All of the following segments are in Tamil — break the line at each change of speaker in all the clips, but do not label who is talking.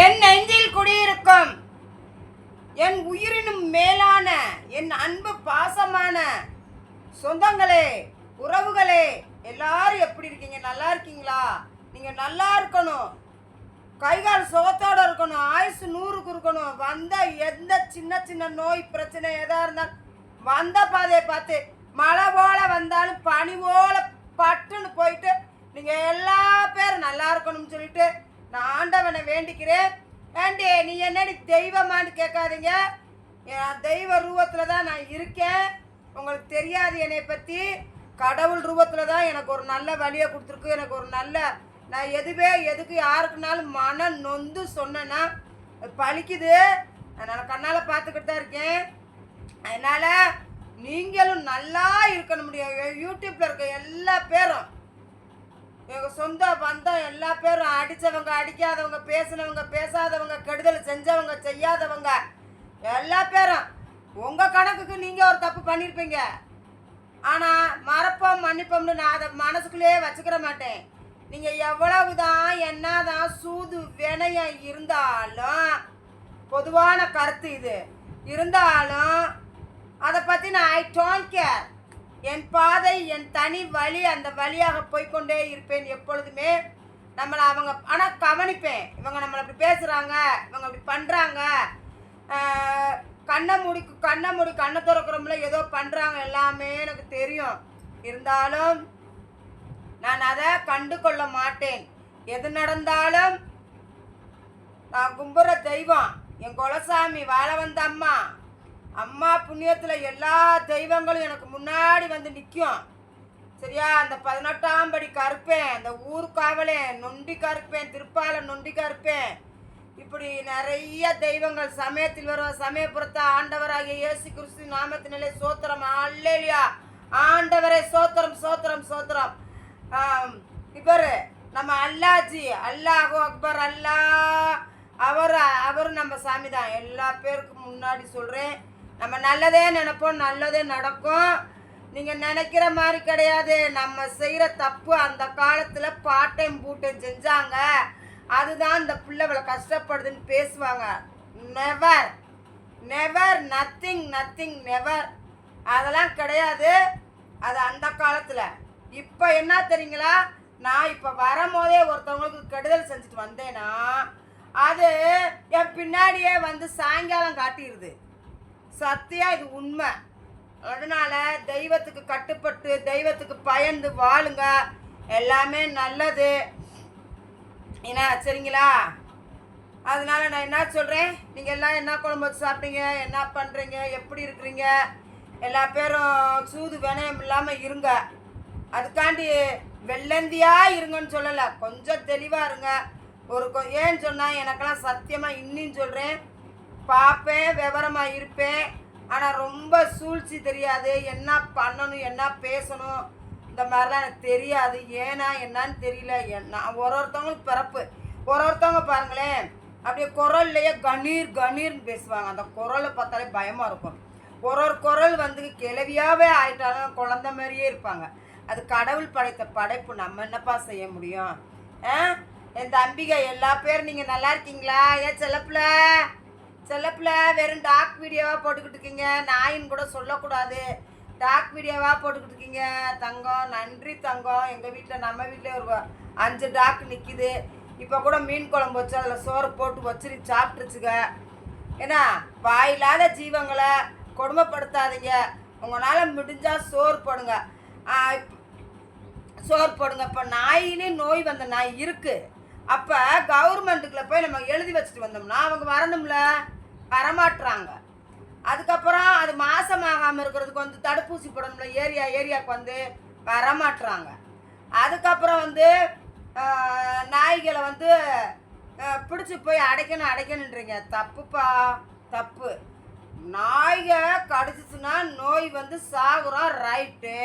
என் நெஞ்சில் குடியிருக்கும் என் உயிரினும் மேலான என் அன்பு பாசமான சொந்தங்களே உறவுகளே எல்லாரும் எப்படி இருக்கீங்க நல்லா இருக்கீங்களா நீங்கள் நல்லா இருக்கணும் கைகால் சுகத்தோடு இருக்கணும் ஆயுசு நூறுக்கு இருக்கணும் வந்த எந்த சின்ன சின்ன நோய் பிரச்சனை எதாக இருந்தாலும் வந்த பாதையை பார்த்து மழை போல வந்தாலும் பனி போல பட்டுன்னு போயிட்டு நீங்கள் எல்லா பேரும் நல்லா இருக்கணும்னு சொல்லிட்டு நான் ஆண்டவனை வேண்டிக்கிறேன் ஏண்டி நீ என்னடி தெய்வமானு கேட்காதீங்க நான் தெய்வ ரூபத்தில் தான் நான் இருக்கேன் உங்களுக்கு தெரியாது என்னை பற்றி கடவுள் ரூபத்தில் தான் எனக்கு ஒரு நல்ல வழியை கொடுத்துருக்கு எனக்கு ஒரு நல்ல நான் எதுவே எதுக்கு யாருக்குனாலும் மன நொந்து சொன்னேன்னா பழிக்குது அதனால் கண்ணால் பார்த்துக்கிட்டு தான் இருக்கேன் அதனால் நீங்களும் நல்லா இருக்கணும் முடியும் யூடியூப்பில் இருக்க எல்லா பேரும் எங்க சொந்த பந்தம் எல்லா பேரும் அடிச்சவங்க அடிக்காதவங்க பேசினவங்க பேசாதவங்க கெடுதல் செஞ்சவங்க செய்யாதவங்க எல்லா பேரும் உங்க கணக்குக்கு நீங்க ஒரு தப்பு பண்ணியிருப்பீங்க ஆனா மறப்போம் மன்னிப்போம்னு நான் அதை மனசுக்குள்ளேயே வச்சுக்கிற மாட்டேன் நீங்க எவ்வளவுதான் என்னதான் சூது வினயம் இருந்தாலும் பொதுவான கருத்து இது இருந்தாலும் அதை பற்றி நான் ஐ டோன்ட் கேர் என் பாதை என் தனி வழி அந்த வழியாக போய்கொண்டே இருப்பேன் எப்பொழுதுமே நம்மளை அவங்க ஆனால் கவனிப்பேன் இவங்க நம்மளை அப்படி பேசுகிறாங்க இவங்க அப்படி பண்ணுறாங்க கண்ணை முடி கண்ணை முடி கண்ணை திறக்கிறோம்ல ஏதோ பண்ணுறாங்க எல்லாமே எனக்கு தெரியும் இருந்தாலும் நான் அதை கண்டு கொள்ள மாட்டேன் எது நடந்தாலும் நான் கும்புற தெய்வம் என் குலசாமி வாழ வந்த அம்மா அம்மா புண்ணியத்தில் எல்லா தெய்வங்களும் எனக்கு முன்னாடி வந்து நிற்கும் சரியா அந்த பதினெட்டாம் படி கருப்பேன் அந்த ஊர்காவலேன் நொண்டி கருப்பேன் திருப்பால நொண்டி கருப்பேன் இப்படி நிறைய தெய்வங்கள் சமயத்தில் வரும் சமயபுரத்தை ஆண்டவராகிய இயேசு கிறிஸ்து நாமத்தினே சோத்திரம் அல்லையா ஆண்டவரே சோத்திரம் சோத்திரம் சோத்திரம் இவர் நம்ம அல்லாஜி அல்லாஹோ அக்பர் அல்லா அவர் அவர் நம்ம சாமி தான் எல்லா பேருக்கும் முன்னாடி சொல்கிறேன் நம்ம நல்லதே நினைப்போம் நல்லதே நடக்கும் நீங்கள் நினைக்கிற மாதிரி கிடையாது நம்ம செய்கிற தப்பு அந்த காலத்தில் பாட்டையும் பூட்டையும் செஞ்சாங்க அதுதான் இந்த பிள்ளைகளை கஷ்டப்படுதுன்னு பேசுவாங்க never never nothing nothing never அதெல்லாம் கிடையாது அது அந்த காலத்தில் இப்போ என்ன தெரியுங்களா நான் இப்போ வரும்போதே ஒருத்தவங்களுக்கு கெடுதல் செஞ்சுட்டு வந்தேன்னா அது என் பின்னாடியே வந்து சாயங்காலம் காட்டிடுது சத்தியா இது உண்மை அதனால தெய்வத்துக்கு கட்டுப்பட்டு தெய்வத்துக்கு பயந்து வாழுங்க எல்லாமே நல்லது என்ன சரிங்களா அதனால் நான் என்ன சொல்கிறேன் நீங்கள் எல்லாம் என்ன குழம்பு வச்சு சாப்பிட்டீங்க என்ன பண்ணுறீங்க எப்படி இருக்கிறீங்க எல்லா பேரும் சூது வினயம் இல்லாமல் இருங்க அதுக்காண்டி வெள்ளந்தியாக இருங்கன்னு சொல்லலை கொஞ்சம் தெளிவாக இருங்க ஒரு ஏன்னு சொன்னால் எனக்கெல்லாம் சத்தியமாக இன்னின்னு சொல்கிறேன் பார்ப்பேன் விவரமாக இருப்பேன் ஆனால் ரொம்ப சூழ்ச்சி தெரியாது என்ன பண்ணணும் என்ன பேசணும் இந்த மாதிரிலாம் எனக்கு தெரியாது ஏன்னா என்னன்னு தெரியல என்ன ஒரு ஒருத்தவங்களுக்கு பிறப்பு ஒரு ஒருத்தவங்க பாருங்களேன் அப்படியே குரல்லையே கணீர் கணீர்னு பேசுவாங்க அந்த குரலை பார்த்தாலே பயமாக இருக்கும் ஒரு ஒரு குரல் வந்து கிளவியாகவே ஆயிட்டாலும் குழந்த மாதிரியே இருப்பாங்க அது கடவுள் படைத்த படைப்பு நம்ம என்னப்பா செய்ய முடியும் என் தம்பிகை எல்லா பேரும் நீங்கள் நல்லா இருக்கீங்களா ஏன் செல்லப்பில் செல்லப்பில் வெறும் டாக் வீடியோவாக போட்டுக்கிட்டு இருக்கீங்க நாயின் கூட சொல்லக்கூடாது டாக் வீடியோவாக போட்டுக்கிட்டு இருக்கீங்க தங்கம் நன்றி தங்கம் எங்கள் வீட்டில் நம்ம வீட்டில் ஒரு அஞ்சு டாக் நிற்கிது இப்போ கூட மீன் குழம்பு வச்சு அதில் சோறு போட்டு வச்சுரு சாப்பிட்டுருச்சுங்க ஏன்னா வாயில்லாத ஜீவங்களை கொடுமைப்படுத்தாதீங்க உங்களால் முடிஞ்சால் சோறு போடுங்க சோறு போடுங்க இப்போ நாயினே நோய் வந்த நாய் இருக்குது அப்போ கவர்மெண்ட்டுக்குள்ள போய் நம்ம எழுதி வச்சுட்டு வந்தோம்னா அவங்க வரணும்ல வரமாட்டுறாங்க அதுக்கப்புறம் அது மாசமாகாமல் இருக்கிறதுக்கு வந்து தடுப்பூசி போடணும்ல ஏரியா ஏரியாவுக்கு வந்து வரமாட்டுறாங்க அதுக்கப்புறம் வந்து நாய்களை வந்து பிடிச்சி போய் அடைக்கணும் அடைக்கணுன்றீங்க தப்புப்பா தப்பு நாய்க கடிச்சிச்சுன்னா நோய் வந்து சாகுறோம் ரைட்டு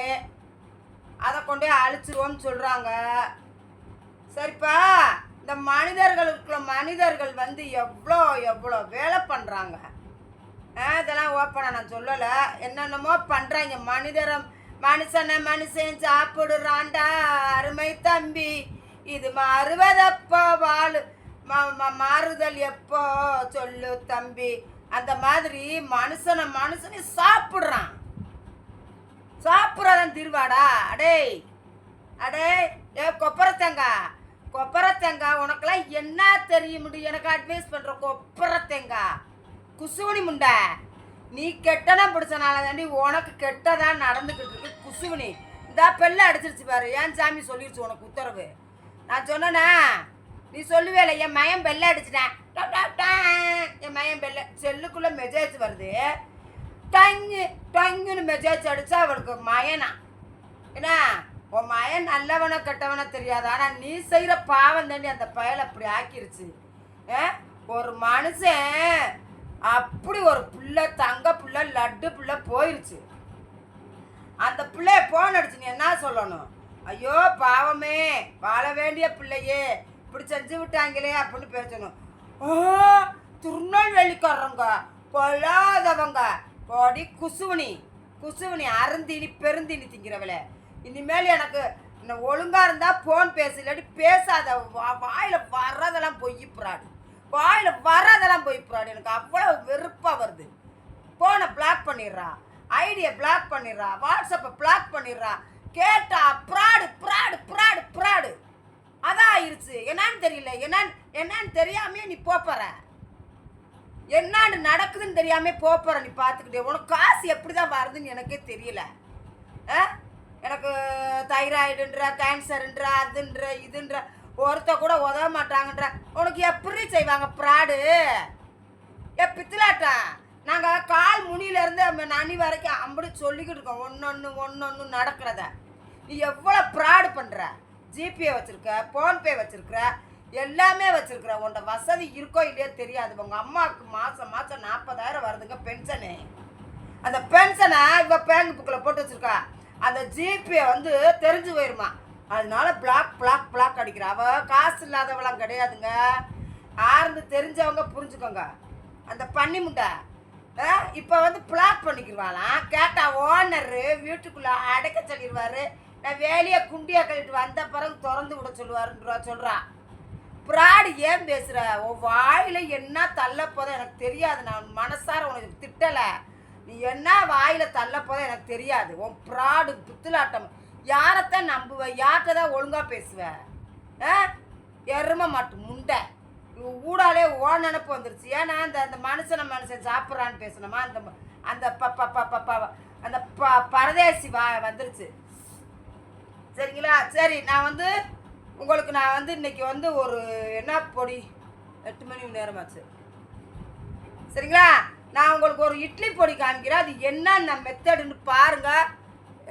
அதை கொண்டே அழிச்சிருவோம்னு சொல்கிறாங்க சரிப்பா இந்த மனிதர்களுக்குள்ள மனிதர்கள் வந்து எவ்வளோ எவ்வளோ வேலை பண்ணுறாங்க இதெல்லாம் ஓப்பனாக நான் சொல்லலை என்னென்னமோ பண்ணுறாங்க மனிதரம் மனுஷனை மனுஷன் சாப்பிடுறாண்டா அருமை தம்பி இது மாறுவதப்போ வாழ் மாறுதல் எப்போ சொல்லு தம்பி அந்த மாதிரி மனுஷனை மனுஷனே சாப்பிட்றான் சாப்பிட்றதான் திருவாடா அடே அடே ஏ கொப்பரத்தங்க கொப்பரை தேங்காய் உனக்கெல்லாம் என்ன தெரியும் முடியும் எனக்கு அட்வைஸ் பண்ணுற கொப்பரை தேங்காய் குசுவனி முண்டை நீ கெட்டதான் பிடிச்சனால தாண்டி உனக்கு கெட்டதான் நடந்துக்கிட்டு இருக்கு குசுவனி இந்த பெல்ல அடிச்சிருச்சு பாரு ஏன் சாமி சொல்லிடுச்சு உனக்கு உத்தரவு நான் சொன்னேன்னா நீ சொல்லுவேல என் மயம் பெல்ல அடிச்சிட்டேன் என் மயம் பெல்ல செல்லுக்குள்ளே மெசேஜ் வருது டங்கு டங்குன்னு மெசேஜ் அடித்தா அவளுக்கு மயனா என்ன உன் மயன் நல்லவனோ கெட்டவனோ தெரியாது ஆனால் நீ செய்கிற பாவம் தண்ணி அந்த பயலை அப்படி ஆக்கிருச்சு ஒரு மனுஷன் அப்படி ஒரு பிள்ளை தங்க புள்ள லட்டு புள்ள போயிருச்சு அந்த பிள்ளைய ஃபோன் அடிச்சு நீ என்ன சொல்லணும் ஐயோ பாவமே வாழ வேண்டிய பிள்ளையே இப்படி செஞ்சு விட்டாங்களே அப்படின்னு பேசணும் ஓ திருநெல்வேலிக்காரங்க கொள்ளாதவங்க கொடி குசுவனி குசுவனி அருந்தினி பெருந்தினி திங்கிறவளே இனிமேல் எனக்கு ஒழுங்காக இருந்தால் ஃபோன் பேசு இல்லாட்டி பேசாத வாயில் வர்றதெல்லாம் பொய் புறாடு வாயில் வர்றதெல்லாம் பொய் புறாடு எனக்கு அவ்வளோ வெறுப்பாக வருது ஃபோனை பிளாக் பண்ணிடுறா ஐடியை பிளாக் பண்ணிடுறா வாட்ஸ்அப்பை பிளாக் பண்ணிடுறா கேட்டா ப்ராடு ப்ராடு ப்ராடு ப்ராடு அதான் ஆயிடுச்சு என்னன்னு தெரியல என்னன்னு என்னன்னு தெரியாமே நீ போப்பற என்னான்னு நடக்குதுன்னு தெரியாமல் போப்பற நீ பார்த்துக்கிட்டே உனக்கு காசு எப்படி தான் வருதுன்னு எனக்கே தெரியல ஆ எனக்கு தைராய்டுன்ற கேன்சருன்ற அதுன்ற இதுன்ற ஒருத்த கூட உதவ மாட்டாங்கன்ற உனக்கு எப்படி செய்வாங்க ப்ராடு ஏ பித்திலாட்டா நாங்கள் கால் முனியிலேருந்து நனி வரைக்கும் அப்படி சொல்லிக்கிட்டு இருக்கோம் ஒன்று ஒன்று ஒன்று நடக்கிறத நீ எவ்வளோ ப்ராடு பண்ணுற ஜிபே வச்சுருக்க ஃபோன்பே வச்சுருக்குற எல்லாமே வச்சுருக்குற உன்ட வசதி இருக்கோ இல்லையோ தெரியாது உங்கள் அம்மாவுக்கு மாதம் மாதம் நாற்பதாயிரம் வருதுங்க பென்ஷனு அந்த பென்ஷனை இப்போ பேங்க் புக்கில் போட்டு வச்சுருக்கா அந்த ஜிபே வந்து தெரிஞ்சு போயிருமா அதனால பிளாக் பிளாக் பிளாக் அடிக்கிற அவள் காசு இல்லாதவளாம் கிடையாதுங்க ஆர்ந்து தெரிஞ்சவங்க புரிஞ்சுக்கோங்க அந்த பண்ணி முட்டை இப்போ வந்து பிளாக் பண்ணிக்கிடுவாளாம் கேட்டால் ஓனரு வீட்டுக்குள்ளே அடைக்க சொல்லிடுவார் நான் வேலையை குண்டியாக கழிட்டு வந்த பிறகு திறந்து விட சொல்லுவாருன்றா சொல்கிறா பிராடு ஏன் பேசுகிற வாயில் என்ன தள்ளப்போதும் எனக்கு தெரியாது நான் மனசார உனக்கு திட்டலை நீ என்ன வாயில் தள்ள போத எனக்கு தெரியாது உன் ப்ராடு புத்துலாட்டம் யாரைத்தான் நம்புவ யார்கிட்ட தான் ஒழுங்காக பேசுவ எரும மாட்டு முண்டை ஊடாலே ஓ நினப்பு வந்துருச்சு ஏன்னா அந்த அந்த மனுஷனை மனுஷன் சாப்பிட்றான்னு பேசணுமா அந்த அந்த ப ப ப அந்த ப பரதேசி வா வந்துருச்சு சரிங்களா சரி நான் வந்து உங்களுக்கு நான் வந்து இன்னைக்கு வந்து ஒரு என்ன பொடி எட்டு மணி நேரமாச்சு சரிங்களா நான் உங்களுக்கு ஒரு இட்லி பொடி காமிக்கிறேன் அது அந்த மெத்தடுன்னு பாருங்க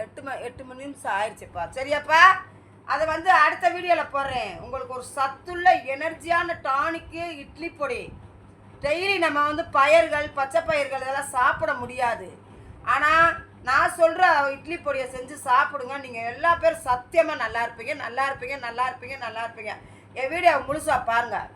எட்டு மணி எட்டு மணி நிமிஷம் ஆயிடுச்சுப்பா சரியாப்பா அதை வந்து அடுத்த வீடியோவில் போடுறேன் உங்களுக்கு ஒரு சத்துள்ள எனர்ஜியான டானிக்கு இட்லி பொடி டெய்லி நம்ம வந்து பயிர்கள் பச்சை பயிர்கள் இதெல்லாம் சாப்பிட முடியாது ஆனால் நான் சொல்கிற இட்லி பொடியை செஞ்சு சாப்பிடுங்க நீங்கள் எல்லா பேரும் சத்தியமாக நல்லா இருப்பீங்க நல்லா இருப்பீங்க நல்லா இருப்பீங்க நல்லா இருப்பீங்க என் வீடியோ முழுசாக பாருங்கள்